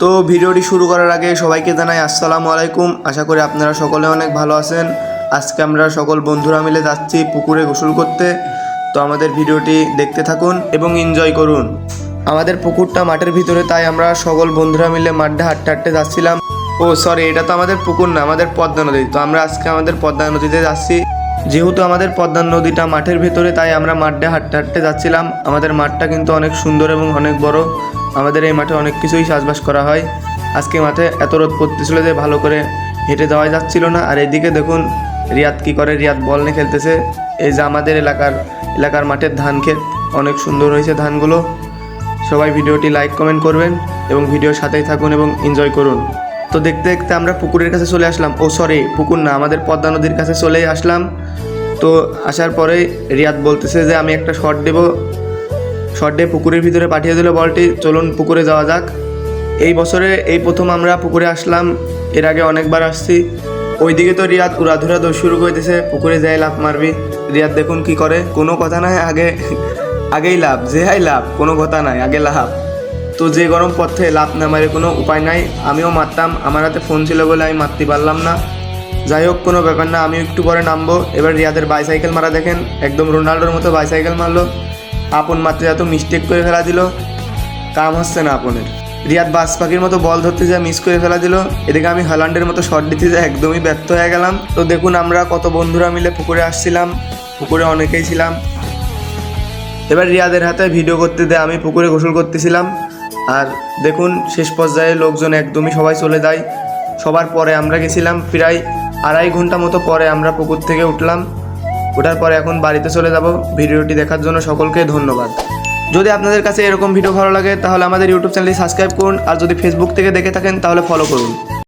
তো ভিডিওটি শুরু করার আগে সবাইকে জানাই আসসালামু আলাইকুম। আশা করি আপনারা সকলে অনেক ভালো আছেন। আজকে আমরা সকল বন্ধুরা মিলে যাচ্ছি পুকুরে গোসল করতে। তো আমাদের ভিডিওটি দেখতে থাকুন এবং এনজয় করুন। আমাদের পুকুরটা মাঠের ভিতরে, তাই আমরা সকল বন্ধুরা মিলে মাঠে হাঁটতে হাঁটতে যাচ্ছিলাম। ও সরি এটা তো আমাদের পুকুর না, আমাদের পদ্মা নদী। তো আমরা আজকে আমাদের পদ্মা নদীতে যাচ্ছি। যেহেতু আমাদের পদ্মা নদীটা মাঠের ভিতরে, তাই আমরা মাঠে হাঁটতে হাঁটতে যাচ্ছিলাম। আমাদের মাঠটা কিন্তু অনেক সুন্দর এবং অনেক বড়। আমাদের এই মাঠে অনেক কিছুই চাষবাস করা হয়। আজকে মাঠে এত রোদ পড়তেছিল যে ভালো করে হেঁটে যাওয়া যাচ্ছিল না। আর এদিকে দেখুন, রিয়াদ কি করে, রিয়াদ বল নিয়ে খেলতেছে। এই যে আমাদের এলাকার এলাকার মাঠের ধান ক্ষেত, অনেক সুন্দর হয়েছে ধানগুলো। সবাই ভিডিওটি লাইক, কমেন্ট করবেন এবং ভিডিওর সাথেই থাকুন এবং এনজয় করুন। তো দেখতে দেখতে আমরা পুকুরের কাছে চলে আসলাম। ও সরি পুকুর না, আমাদের পদ্মা নদীর কাছে চলে আসলাম। তো আসার পরে রিয়াদ বলতেছে যে আমি একটা শট দেব। দিয়ে পুকুরের ভিতরে পাঠিয়ে দিল বলটি, চলুন পুকুরে যাওয়া যাক। এই বছরে এই প্রথম আমরা পুকুরে আসলাম, এর আগে অনেকবার আসছি। ওইদিকে তো রিয়াদ উড়াধুরা দৌড় শুরু করে পুকুরে যাই লাভ মারবি। রিয়াদ দেখুন কি করে, কোনো কথা নাই, আগে, আগেই লাভ যে হাই লাভ কোনো কথা নাই, আগে লাভ তো যে গরম পথে লাভ না মারে কোনো উপায় নাই, আমিও মারতাম, আমার হাতে ফোন ছিল বলে আমি মারতে পারলাম না। যাই হোক, কোনো ব্যাপার না, আমিও একটু পরে নামবো। এবার রিয়াদের বাইসাইকেল মারা দেখেন, একদম রোনাল্ডোর মতো বাইসাইকেল মারলো। আপন মাত্রে এত মিস্টেক করে ফেলা দিল। কাম হচ্ছে না আপনের। রিয়াদ বাস পাখির মতো বল ধরতে যা মিস করে ফেলা দিল। এদিকে আমি হল্যান্ডের মতো শট দিতে যা একদমই ব্যর্থ হয়ে গেলাম। তো দেখুন আমরা কত বন্ধুরা মিলে পুকুরে আসছিলাম। পুকুরে অনেকেই ছিলাম। এবার রিয়াদের হাতে ভিডিও করতে দেয় আমি পুকুরে গোসল করতেছিলাম। আর দেখুন, শেষ পর্যায়ে লোকজন একদমই সবাই চলে যায়। সবার পরে আমরা গেছিলাম প্রায় আড়াই ঘণ্টা মতো পরে আমরা পুকুর থেকে উঠলাম। ওঠার পর এখন বাড়িতে চলে যাব। ভিডিওটি দেখার জন্য সকলকে ধন্যবাদ। যদি আপনাদের কাছে এরকম ভিডিও ভালো লাগে, তাহলে আমাদের ইউটিউব চ্যানেলটি সাবস্ক্রাইব করুন, আর যদি ফেসবুক থেকে দেখে থাকেন, তাহলে ফলো করুন।